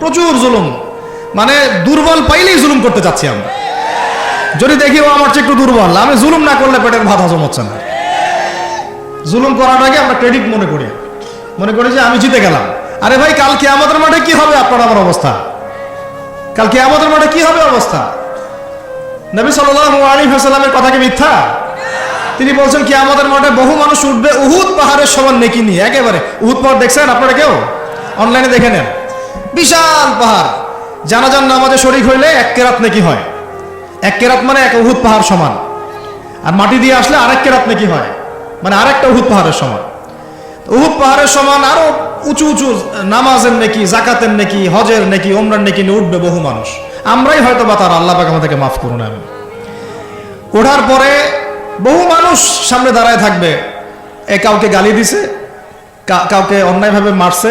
প্রচুর জুলুম। মানে দুর্বল পাইলেই জুলুম করতে চাচ্ছি আমরা। যদি দেখি, ও আমার চেয়ে একটু দুর্বল আমি জুলুম না করলে পেটের ভাত হজম হচ্ছে না। জুলুম করাটাকে আমরা ক্রেডিট মনে করি। মনে করি যে আমি জিতে গেলাম। আরে ভাই, কাল আমাদের মাঠে কি হবে আপনার আমার অবস্থা? কাল আমাদের মাঠে কি হবে অবস্থা? নবী সাল্লাল্লাহু আলাইহি ওয়াসাল্লামের কথা কি মিথ্যা? তিনি বলছেন কি আমাদের মাঠে বহু মানুষ উঠবে উহুদ পাহাড়ের সমান নেকি নিয়ে। একেবারে। উহুদ পাহাড় দেখছেন আপনারা কেউ? অনলাইনে দেখে নেন। বিশাল পাহাড়। জানা জানাজান নামাজে শরিক হইলে এক কেরাত নাকি হয়। এক কেরাত মানে এক উহুদ পাহাড় সমান। আর মাটি দিয়ে আসলে আরেক কেরাত নাকি হয়। মানে আরেকটা উহুদ পাহাড়ের সমান। উহুদ পাহাড়ের সমান আরও উঁচু উঁচু নামাজের নাকি, জাকাতের নাকি, হজের নাকি ওমরান নাকি নিয়ে উঠবে বহু মানুষ। আমরাই হয়তো বা তার আল্লাহ পাক আমাদেরকে মাফ করুন আমি ওঠার পরে বহু মানুষ সামনে দাঁড়ায় থাকবে। এ কাউকে গালি দিছে কাউকে অন্যায়ভাবে মারছে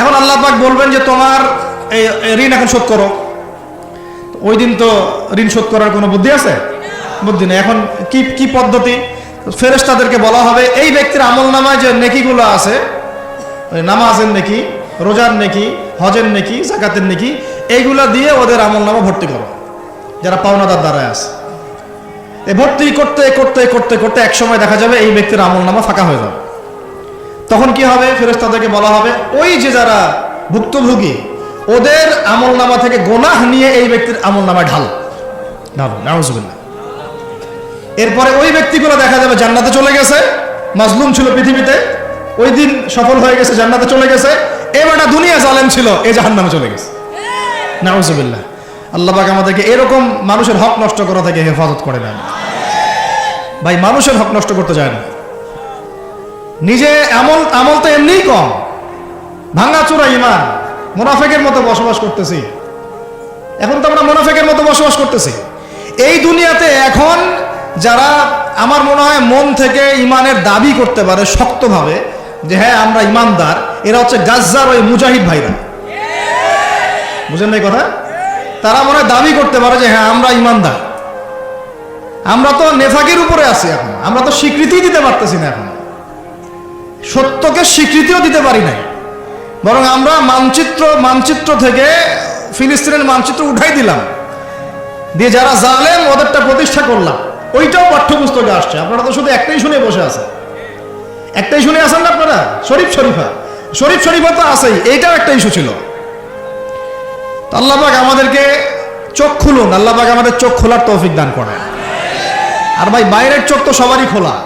এখন আল্লাহ পাক বলবেন যে তোমার ঋণ এখন শোধ করো। ওই দিন তো ঋণ শোধ করার কোনো বুদ্ধি আছে? বুদ্ধি নেই। এখন কি কি পদ্ধতি? ফেরেশতাদেরকে বলা হবে, এই ব্যক্তির আমল নামায় যে নেকিগুলো আছে নামাজের নেকি, রোজার নেকি, হজের নেকি জাকাতের নেকি, এইগুলা দিয়ে ওদের আমল নামা ভর্তি করো। যারা পাওনাদার দ্বারায় আছে। এ ভর্তি করতে করতে করতে করতে এক সময় দেখা যাবে এই ব্যক্তির আমল নামা ফাঁকা হয়ে যাবে। তখন কি হবে? ফেরেস তাদেরকে বলা হবে, ওই যে যারা ভুক্তভোগী, ওদের আমল নামা থেকে গোনাহ নিয়ে এই ব্যক্তির আমল নামায় ঢাল এরপরে ওই ব্যক্তিগুলো দেখা যাবে জান্নাতে চলে গেছে, মাজলুম ছিল পৃথিবীতে, ওই দিন সফল হয়ে গেছে, জান্নাতে চলে গেছে এবারটা দুনিয়া জালেম ছিল, এ জাহান্নামে চলে গেছে। নাউজুবিল্লাহ। আল্লাহ পাক আমাদেরকে এরকম মানুষের হক নষ্ট করা থেকে হেফাজত করে নেন ভাই, মানুষের হক নষ্ট করতে যায় না। নিজে আমল আমল তো এমনিই কম। ভাঙাচোরা ইমান, মোনাফেকের মতো বসবাস করতেছি। এখন তো আমরা মোনাফেকের মতো বসবাস করতেছি। এই দুনিয়াতে এখন যারা আমার মনে হয় মন থেকে ইমানের দাবি করতে পারে শক্তভাবে, যে হ্যাঁ আমরা ইমানদার, এরা হচ্ছে গাজ্জার ওই মুজাহিদ ভাইরা। বুঝেন না এই কথা? তারা মনে দাবি করতে পারে যে হ্যাঁ আমরা ইমানদার। আমরা তো নেফাকের উপরে আছি এখন। আমরা তো স্বীকৃতি দিতে পারতেছি না এখন। সত্যকে স্বীকৃতিও দিতে পারি নাই। বরং আমরা মানচিত্র মানচিত্র থেকে ফিলিস্তিনের মানচিত্র উঠাই দিলাম। দিয়ে যারা জালেম, ওদেরটা প্রতিষ্ঠা করলাম। ওইটাও পাঠ্যপুস্তকে আসছে। আপনারা তো শুধু একটাই শুনে বসে আছেন। একটাই শুনে আছেন না আপনারা? শরীফ শরীফা। শরীফ শরীফা তো আছেই। এইটাও একটা ইস্যু ছিল। তো আল্লাহবাক আমাদেরকে চোখ খুলুন। আল্লাহবাক আমাদের চোখ খোলার তৌফিক দান করেন। আর ভাই, বাইরের চোখ তো সবারই খোলা।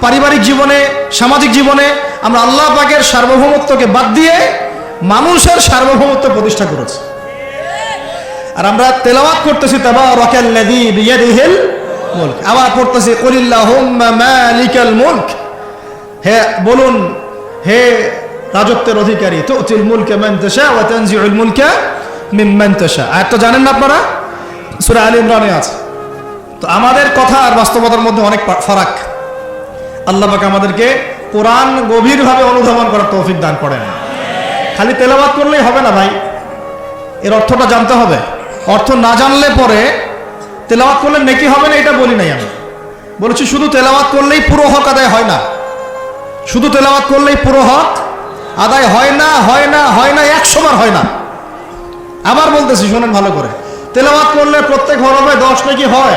পারিবারিক জীবনে, সামাজিক জীবনে আমরা আল্লাহ পাকের সার্বভৌমত্বকে বাদ দিয়ে মানুষের সার্বভৌমত্ব প্রতিষ্ঠা করেছি। আর আমরা তেলাওয়াত করতেছি তাবা রকাল্লাযী বিয়াদিহিল মুলক। আবার পড়তেছি কুলিল্লাহুম্মা মালিকাল মুলক। হে, বলুন, হে রাজত্বের অধিকারী, তুতিল মুলকা মান তাশা ওয়া তানজিউল মুলকা মিম্মান তাশা। আয়াতটা জানেন না আপনারা, সূরা আলী ইমরানে আছে। তো আমাদের কথা আর বাস্তবতার মধ্যে অনেক ফারাক। আল্লাহ পাক আমাদেরকে কোরআন গভীরভাবে অনুধাবন করার তৌফিক দান করেন। খালি তেলাবাদ করলেই হবে না ভাই। এর অর্থটা জানতে হবে। অর্থ না জানলে পরে তেলাওয়াত করলে নেকি হবে না এটা বলি নাই আমি। বলেছি শুধু তেলাওয়াত করলেই পুরো হক আদায় হয় না। শুধু তেলাওয়াত করলেই পুরো হক আদায় হয় না হয় না হয় না, একশো বার হয় না। আবার বলতেছি, শোনেন ভালো করে। তেলাওয়াত করলে প্রত্যেক হরফে দশ নাকি হয়।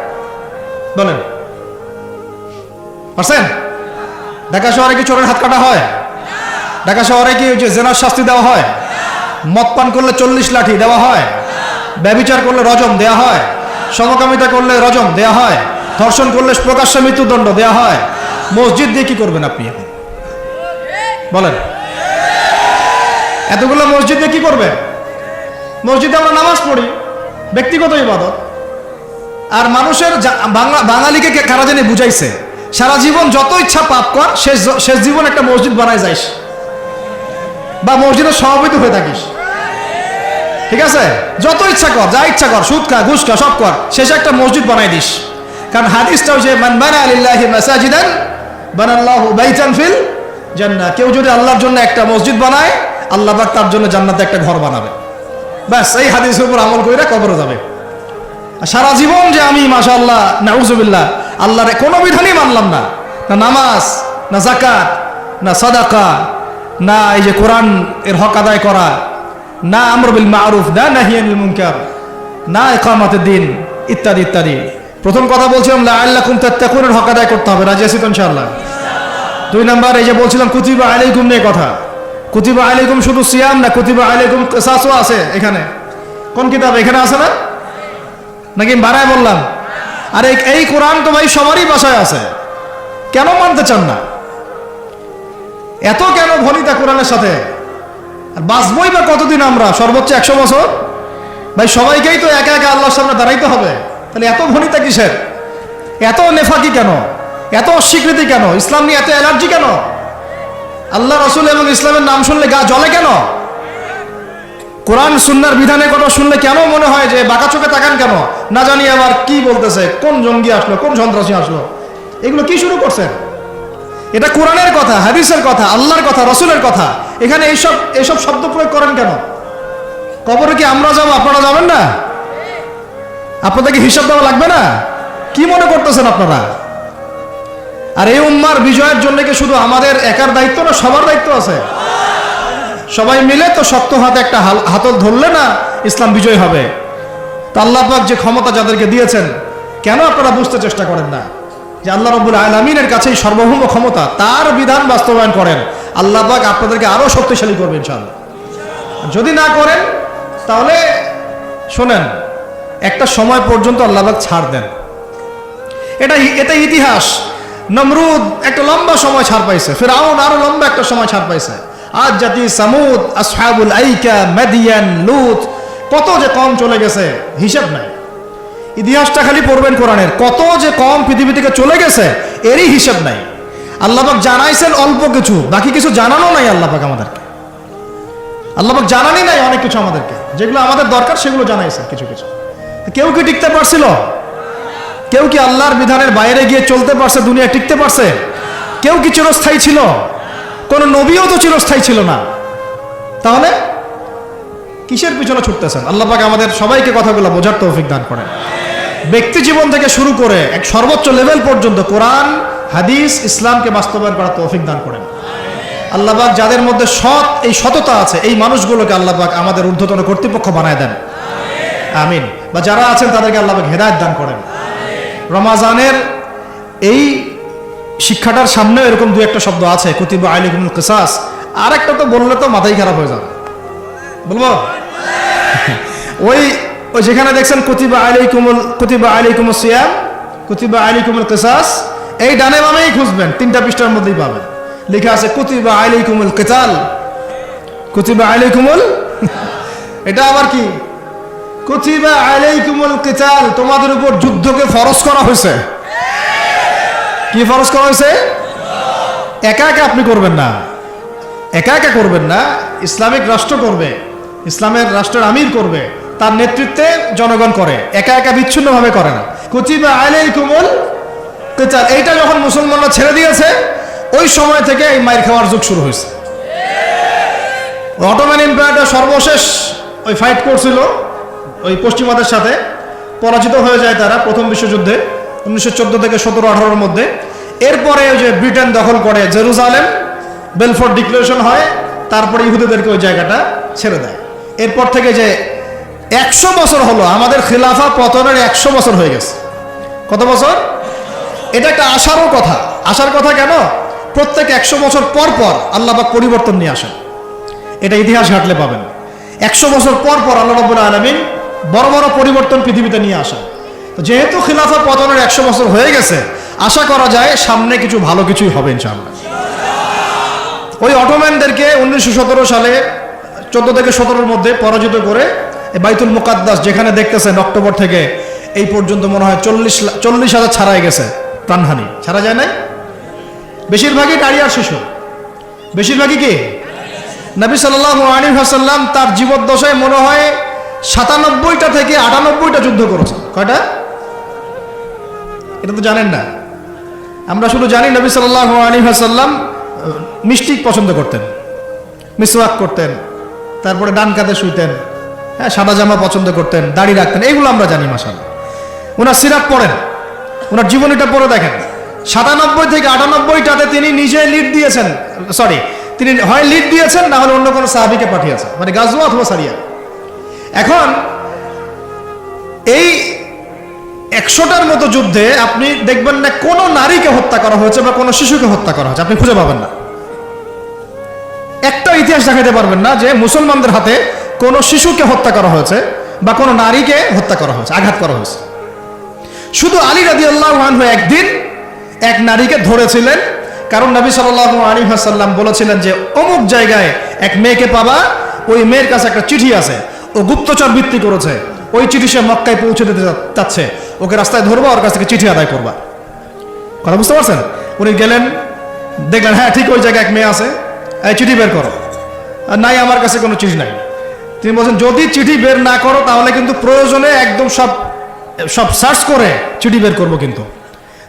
বলেন পারছেন? ঢাকা শহরে কি চোরের হাত কাটা হয়? ঢাকা শহরে কি যে জেনার শাস্তি দেওয়া হয়? মদ পান করলে চল্লিশ লাঠি দেওয়া হয়? ব্যবিচার করলে রজম দেয়া হয়? সমকামিতা করলে রজম দেয়া হয়? ধর্ষণ করলে প্রকাশ্য মৃত্যুদণ্ড দেয়া হয়? মসজিদ দিয়ে কি করবেন আপনি এখন? বলেন। এতগুলো মসজিদে কি করবেন? মসজিদে আমরা নামাজ পড়ি, ব্যক্তিগত ইবাদত। আর মানুষের যা- বাঙালিকে কারা জানি বুঝাইছে? সারা জীবন যত ইচ্ছা পাপ কর, শেষ শেষ জীবন একটা মসজিদ বানায় যাইস। বা মসজিদের সভাপতি হয়ে থাকিস। ঠিক আছে? যত ইচ্ছা কর, যা ইচ্ছা কর, সুদ খা, ঘুষ খা, সব কর, শেষে একটা মসজিদ বানাই দিস। কারণ হাদিসটা হচ্ছে মান বানা আলিল্লাহি মাসাজিদান, বানাল্লাহু বাইতান ফিল জান্নাহ। কেউ যদি আল্লাহর জন্য একটা মসজিদ বানায়, আল্লাহ পাক তার জন্য জান্নাতে একটা ঘর বানাবে। ব্যাস, এই হাদিসের উপর আমল কইরা কবরে যাবে। সারা জীবন যে আমি, মাশাআল্লাহ, নাউজুবিল্লাহ, আল্লাহর কোনো বিধানই মানলাম না। না নামাজ, না জাকাত না সাদাকা, না এই যে কোরআন এর হক আদায় করা, না আমর বিল মারুফ, না নাহিয়ানিল মুনকার, না ইকামাতের দিন, ইত্যাদি ইত্যাদি। প্রথম কথা বলছিলাম, লাআল্লাকুম তাত্তাকুনের হক আদায় করতে হবে। রাজি আছি তো ইনশাআল্লাহ? দুই নাম্বার, এই যে বলছিলাম, কুতিবা আলাইকুম নিয়ে কথা। কুতিবা আলাইকুম শুধু সিয়াম না, কুতিবা আলাইকুম কিসাসও আছে এখানে। কোন কিতাব? এখানে আছে না? নাকি বাড়ায় বললাম? আর এই- কোরআন তো ভাই সবারই বাসায় আছে। কেন মানতে চান না? এত কেন ভনিতা কোরআনের সাথে? আর বাঁচবই বা কতদিন আমরা? সর্বোচ্চ একশো বছর? ভাই সবাইকেই তো একা একা আল্লাহর সামনে দাঁড়াইতে হবে। তাহলে এত ভনিতা কিসের? এত নেফাকি কেন? এত অস্বীকৃতি কেন? ইসলাম নিয়ে এত অ্যালার্জি কেন? আল্লাহ রসুল এবং ইসলামের নাম শুনলে গা জ্বলে কেন? কোরআন সুন্নার বিধানের কথা শুনলে কেন মনে হয় যে বাঁকা চোখে তাকান কেন? না জানি আবার কি বলতেছে, কোন জঙ্গি আসলো, কোন সন্ত্রাসী আসলো। এগুলো কি শুরু করছেন এটা কোরআনের কথা, হাদিসের কথা, আল্লাহর কথা, রসুলের কথা। এখানে এইসব এইসব শব্দ প্রয়োগ করেন কেন? কবরে কি আমরা যাব, আপনারা যাবেন না? আপনাদেরকে হিসাব দেওয়া লাগবে না? কি মনে করতেছেন আপনারা? আর এই উম্মার বিজয়ের জন্য কি শুধু আমাদের একার দায়িত্ব না সবার দায়িত্ব আছে? সবাই মিলে তো শক্ত হাতে একটা হাতল ধরলে না ইসলাম বিজয় হবে। তো আল্লাহ যে ক্ষমতা যাদেরকে দিয়েছেন, কেন আপনারা বুঝতে চেষ্টা করেন না? যে আল্লাহ রব্বুল আলমিনের কাছেই সর্বভৌম ক্ষমতা, তার বিধান বাস্তবায়ন করেন। আল্লাহ পাক আপনাদেরকে আরও শক্তিশালী করবেন ইনশাআল্লাহ। যদি না করেন, তাহলে শোনেন, একটা সময় পর্যন্ত আল্লাহ পাক ছাড় দেন। এটা এটা ইতিহাস। নমরুদ একটা লম্বা সময় ছাড় পাইছে। ফেরাউন আরও লম্বা একটা সময় ছাড় পাইছে। আজ জাতি সামুদ, আসহাবুল আইকা, মেদিয়ান, লুত, কত যে কম চলে গেছে, হিসাব নাই। ইতিহাসটা খালি পড়বেন কোরআনের, কত যে কম পৃথিবী থেকে চলে গেছে, এরই হিসাব নাই। আল্লাহবাক জানাইছেন অল্প কিছু, বাকি কিছু জানানো নাই আল্লাহবাক আমাদেরকে। আল্লাহবাক জানানি নাই অনেক কিছু আমাদেরকে। যেগুলো আমাদের দরকার, সেগুলো জানাইছে কিছু কিছু। কেউ কি টিকতে পারছিল? কেউ কি আল্লাহর বিধানের বাইরে গিয়ে চলতে পারছে দুনিয়া টিকতে পারছে? কেউ কি চিরস্থায়ী ছিল? কোন নবীও তো চিরস্থায়ী ছিল না। তাহলে কিসের পিছনে ছুটতেছেন? আল্লাহ পাক আমাদের সবাইকে কথাগুলো বোঝার তৌফিক দান করেন। ব্যক্তি জীবন থেকে শুরু করে এক সর্বোচ্চ লেভেল পর্যন্ত কোরআন, হাদিস, ইসলামকে বাস্তবায়ন করার তৌফিক দান করেন। আল্লাহবাক যাদের মধ্যে সৎ, এই সততা আছে, এই মানুষগুলোকে আল্লাহবাক আমাদের ঊর্ধ্বতন কর্তৃপক্ষ বানায় দেন। আমিন। বা যারা আছেন তাদেরকে আল্লাহবাক হেদায়ত দান করেন। রমাজানের এই শিক্ষাটার সামনেও এরকম দু একটা শব্দ আছে, কুতিবা আলিকুমুল কিসাস। আর একটা তো বললে তো মাথাই খারাপ হয়ে যাবে। বলব? ওই ওই যেখানে দেখছেন কুতিবা আলাইকুমুল কুতিবা আলাইকুমুল সিয়াম, কুতিবা আলাইকুমুল কিসাস, এই ডানে বামেই খুঁজবেন, তিনটা পৃষ্ঠার মধ্যেই পাবেন। লেখা আছে, কুতিবা আলাইকুমুল কিতাল। কুতিবা আলাইকুমুল এটা আবার কি? কুতিবা আলাইকুমুল কিতাল, তোমাদের উপর যুদ্ধকে ফরজ করা হয়েছে। কি ফরজ করা হয়েছে? একা একা আপনি করবেন না। একা একা করবেন না, ইসলামিক রাষ্ট্র করবে, ইসলামের রাষ্ট্রের আমির করবে, তার নেতৃত্বে জনগণ করে, একা একা বিচ্ছিন্নভাবে করে না। কুচিবা আলাই কুমল এইটা যখন মুসলমানরা ছেড়ে দিয়েছে, ওই সময় থেকে এই মায়ের খাওয়ার যুগ শুরু হয়েছে। অটোম্যান এম্পায়ারটা সর্বশেষ ওই ফাইট করছিল, ওই পশ্চিমাদের সাথে। পরাজিত হয়ে যায় তারা প্রথম বিশ্বযুদ্ধে। উনিশশো চোদ্দ থেকে সতেরো, আঠারোর মধ্যে। এরপরে ওই যে ব্রিটেন দখল করে জেরুজালেম বেলফোর্ড ডিক্লারেশন হয়, তারপরে ইহুদিদেরকে ওই জায়গাটা ছেড়ে দেয়। এরপর থেকে যে একশো বছর হলো, আমাদের খিলাফা পতনের একশো বছর হয়ে গেছে। কত বছর? এটা একটা আশারও কথা। আশার কথা কেন? প্রত্যেক একশো বছর পর পর আল্লাহ পাক পরিবর্তন নিয়ে আসেন। এটা ইতিহাস ঘাটলে পাবেন। একশো বছর পর পর আল্লাহ রব্বুল আলমিন বড় বড় পরিবর্তন পৃথিবীতে নিয়ে আসেন। যেহেতু খিলাফা পতনের একশো বছর হয়ে গেছে, আশা করা যায় সামনে কিছু ভালো কিছুই হবে ইনশাআল্লাহ। ওই অটোম্যানদেরকে উনিশশো সতেরো সালে, চোদ্দ থেকে সতেরোর মধ্যে পরাজিত করে বাইতুল মুকাদ্দাস, যেখানে দেখতেছেন অক্টোবর থেকে এই পর্যন্ত মনে হয় চল্লিশ চল্লিশ হাজার ছাড়াই গেছে প্রাণহানি। ছাড়া যায় নাই? বেশিরভাগই নারী আর শিশু। বেশিরভাগই কি? নবী সাল্লাহ আলী হাসাল্লাম তার জীবদ্দশায় মনে হয় সাতানব্বইটা থেকে আটানব্বইটা যুদ্ধ করেছে। কয়টা? এটা তো জানেন না। আমরা শুধু জানি নবী সাল্লাহ আলী হাসাল্লাম মিষ্টি পছন্দ করতেন, মিসওয়াক করতেন, তারপরে ডান কাঁধে শুইতেন হ্যাঁ সাদা জামা পছন্দ করতেন, দাড়ি রাখতেন, এগুলো আমরা জানি মাসাল ওনার সিরাপ পড়েন, ওনার জীবনীটা পড়ে দেখেন। সাতানব্বই থেকে আটানব্বইটাতে তিনি নিজে লিড দিয়েছেন, সরি, তিনি হয় লিড দিয়েছেন, না হলে অন্য কোনো সাহাবিকে পাঠিয়েছেন মানে গাজওয়া অথবা সারিয়া। এখন এই একশোটার মতো যুদ্ধে আপনি দেখবেন না কোনো নারীকে হত্যা করা হয়েছে বা কোনো শিশুকে হত্যা করা হয়েছে। আপনি খুঁজে পাবেন না। একটা ইতিহাস দেখাতে পারবেন না যে মুসলমানদের হাতে কোনো শিশুকে হত্যা করা হয়েছে বা কোনো নারীকে হত্যা করা হয়েছে, আঘাত করা হয়েছে। শুধু আলী রাজি আল্লাহ একদিন এক নারীকে ধরেছিলেন, কারণ নবী সাল্লাহ আলী হাসাল্লাম বলেছিলেন যে অমুক জায়গায় এক মেয়েকে পাবা, ওই মেয়ের কাছে একটা চিঠি আছে, ও গুপ্তচর বৃত্তি করেছে। ওই চিঠি সে মক্কায় পৌঁছে দিতে চাচ্ছে। ওকে রাস্তায় ধরবো, ওর কাছ থেকে চিঠি আদায় করবা। কথা বুঝতে পারছেন? উনি গেলেন, দেখলেন হ্যাঁ ঠিক ওই জায়গায় এক মেয়ে আছে। এই চিঠি বের করো। আর নাই, আমার কাছে কোনো চিঠি নাই। তিনি বলছেন, যদি চিঠি বের না করো, তাহলে কিন্তু প্রয়োজনে একদম সব সব সার্চ করে চিঠি বের করব কিন্তু।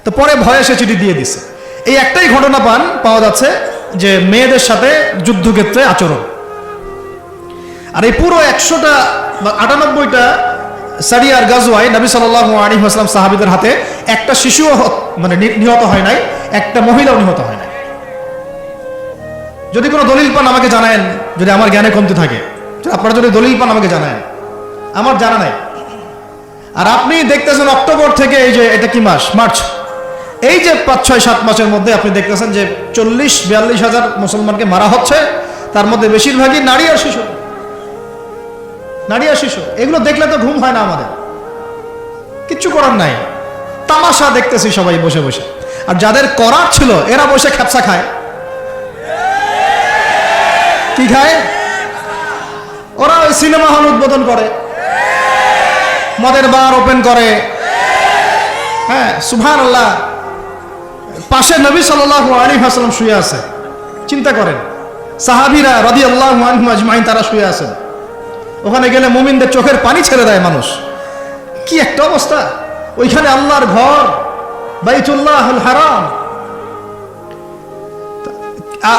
তো পরে ভয়ে সে চিঠি দিয়ে দিছে। এই একটাই ঘটনা পান, পাওয়া যাচ্ছে যে মেয়েদের সাথে যুদ্ধক্ষেত্রে আচরণ। আর এই পুরো একশোটা বা আটানব্বইটা সারিয়ার গাজওয়ায় নবী সাল্লাহ আলী আসলাম সাহাবিদের হাতে একটা শিশুও হ- মানে নিহত হয় নাই, একটা মহিলাও নিহত হয় নাই। যদি কোনো দলিল পান আমাকে জানায়েন, যদি আমার জ্ঞানে কমতে থাকে। আপনারা যদি দলিল পান আমাকে জানায়েন। আমার জানা নাই। আর আপনি দেখতেছেন অক্টোবর থেকে এই যে, এটা কি মাস? মার্চ। এই যে পাঁচ, ছয়, সাত মাসের মধ্যে আপনি দেখতেছেন যে চল্লিশ, বিয়াল্লিশ হাজার মুসলমানকে মারা হচ্ছে। তার মধ্যে বেশিরভাগই নারী আর শিশু। নারী শিশু, এগুলো দেখলে তো ঘুম হয় না আমাদের। কিচ্ছু করার নাই। তামাশা দেখতেছি সবাই বসে বসে। আর যাদের করার ছিল, এরা বসে খ্যাপসা খায়। কি খায়? ওরা ওই সিনেমা হল উদ্বোধন করে। মদের বার ওপেন করে। হ্যাঁ সুভান আল্লাহ পাশে নবী সাল্লাহ আলী হাসলাম শুয়ে আছে। চিন্তা করেন। সাহাবিরা রদি আল্লাহ আজমাইন, তারা শুয়ে আছেন। ওখানে গেলে মুমিনদের চোখের পানি ছেড়ে দেয় মানুষ। কি একটা অবস্থা? ওইখানে আল্লাহর ঘর বাইতুল্লাহ হারাম।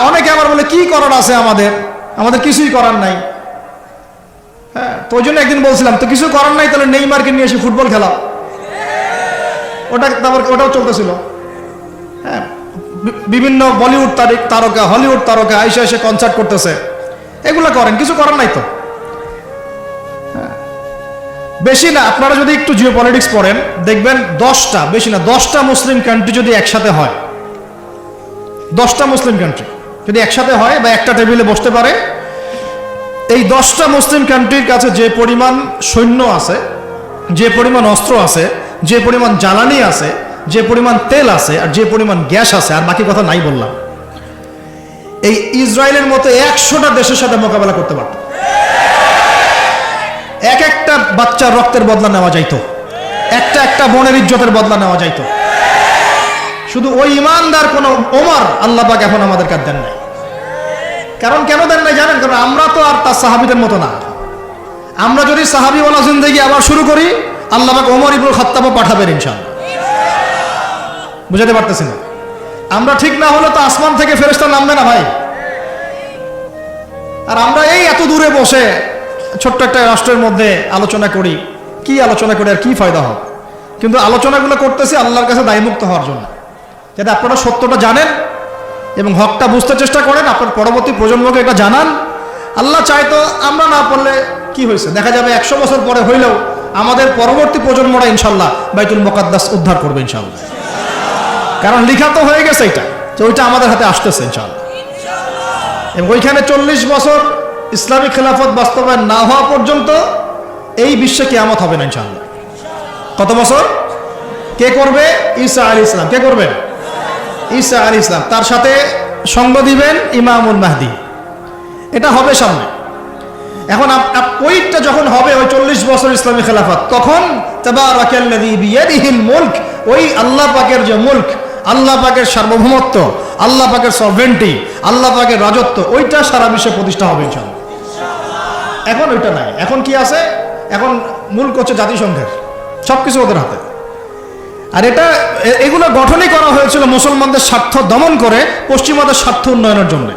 অনেকে আমার বলে, কি করার আছে আমাদের? আমাদের কিছুই করার নাই। হ্যাঁ তো একদিন বলছিলাম, তো কিছু করার নাই, তাহলে নেইমারকে নিয়ে এসে ফুটবল খেলা। ওটা তারপর ওটাও চলতেছিল। হ্যাঁ বিভিন্ন বলিউড তারকা, হলিউড তারকা এসে এসে কনসার্ট করতেছে। এগুলো করেন, কিছু করার নাই তো। বেশি না, আপনারা যদি একটু জিও পলিটিক্স পড়েন, দেখবেন দশটা, বেশি না, দশটা মুসলিম কান্ট্রি যদি একসাথে হয়, দশটা মুসলিম কান্ট্রি যদি একসাথে হয় বা একটা টেবিলে বসতে পারে, এই দশটা মুসলিম কান্ট্রির কাছে যে পরিমাণ সৈন্য আছে, যে পরিমাণ অস্ত্র আছে, যে পরিমাণ জ্বালানি আছে, যে পরিমাণ তেল আছে, আর যে পরিমাণ গ্যাস আছে, আর বাকি কথা নাই বললাম, এই ইসরায়েলের মতো একশোটা দেশের সাথে মোকাবেলা করতে পারত। এক একটা বাচ্চার রক্তের বদলা নেওয়া যাইতো। একটা একটা বোনের ইজ্জতের বদলা নেওয়া যাইতো। শুধু ওই ইমানদার কোন ওমর আল্লাহ পাক এখন আমাদের কাছে দেন নাই। কারণ কেন দেন নাই জানেন? কারণ আমরা তো আর তার সাহাবিদের মতো না। আমরা যদি সাহাবি সাহাবিওয়ালা জিন্দগি আবার শুরু করি, আল্লাহ পাক ওমর ইবুল খত্তাবও পাঠাবেন ইনশাআল্লাহ। বুঝাতে পারতেছি না আমরা ঠিক না হলে তো আসমান থেকে ফেরেস্তা নামবে না ভাই। আর আমরা এই এত দূরে বসে ছোট্ট একটা রাষ্ট্রের মধ্যে আলোচনা করি, কি আলোচনা করি আর কি ফায়দা হবে কিন্তু আলোচনাগুলো করতেছি আল্লাহর কাছে দায়মুক্ত হওয়ার জন্য। যাতে আপনারা সত্যটা জানেন এবং হকটা বুঝতে চেষ্টা করেন, আপনার পরবর্তী প্রজন্মকে এটা জানান। আল্লাহ চাইতো আমরা না পড়লে কি হয়েছে? দেখা যাবে একশো বছর পরে হইলেও আমাদের পরবর্তী প্রজন্মরা ইনশাল্লাহ বাইতুল মোকাদ্দাস উদ্ধার করবে ইনশাল্লাহ কারণ লিখা তো হয়ে গেছে এটা তো ওইটা আমাদের হাতে আসতেছে ইনশাল্লাহ এবং ওইখানে চল্লিশ বছর ইসলামিক খেলাফত বাস্তবায়ন না হওয়া পর্যন্ত এই বিশ্বে কেয়ামত হবে না ইনশাল্লাহ কত বছর? কে করবে? ঈসা আলী ইসলাম কে করবেন? ঈসা আলী ইসলাম তার সাথে সঙ্গ দিবেন ইমামুল মাহদি। এটা হবে সামনে। এখন ওইটা যখন হবে, ওই চল্লিশ বছর ইসলামী খেলাফত, তখন মুলক, ওই আল্লাহ পাকের যে মুলক, আল্লাহ পাকের সার্বভৌমত্ব, আল্লাহ পাকের সভেন্টি, আল্লাহ পাকের রাজত্ব, ওইটা সারা বিশ্বে প্রতিষ্ঠা হবে ইনশাআল্লাহ। এখন ওইটা নাই। এখন কি আছে? এখন মূল করছে জাতিসংঘের। সবকিছু ওদের হাতে। আর এটা এগুলো গঠনই করা হয়েছিল মুসলমানদের স্বার্থ দমন করে পশ্চিমাদের স্বার্থ উন্নয়নের জন্য।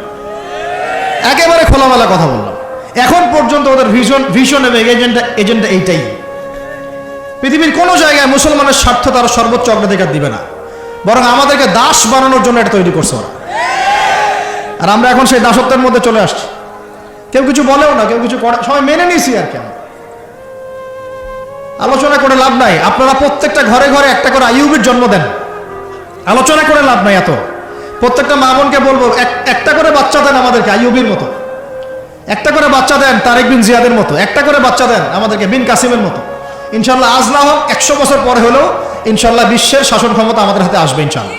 একেবারে খোলামেলা কথা বললাম। এখন পর্যন্ত ওদের ভিশন ভিশন এবং এজেন্ডা এজেন্ডা এইটাই। পৃথিবীর কোনো জায়গায় মুসলমানের স্বার্থ তারা সর্বোচ্চ অগ্রাধিকার দিবে না। বরং আমাদেরকে দাস বানানোর জন্য এটা তৈরি করছে ওরা। আর আমরা এখন সেই দাসত্বের মধ্যে চলে আসছি। কেউ কিছু বলেও না, কেউ কিছু করে সবাই মেনে নিছি আর কেন আলোচনা করে লাভ নাই। আপনারা প্রত্যেকটা ঘরে ঘরে একটা করে আইউবির জন্ম দেন। আলোচনা করে লাভ নাই এত। প্রত্যেকটা মা বোনকে বলব একটা করে বাচ্চা দেন আমাদেরকে আইউবির মতো। একটা করে বাচ্চা দেন তারেক বিন জিয়াদের মতো। একটা করে বাচ্চা দেন আমাদেরকে বিন কাসিমের মতো। ইনশাল্লাহ আজ না হোক, একশো বছর পরে হলেও ইনশাল্লাহ বিশ্বের শাসন ক্ষমতা আমাদের হাতে আসবে ইনশাল্লাহ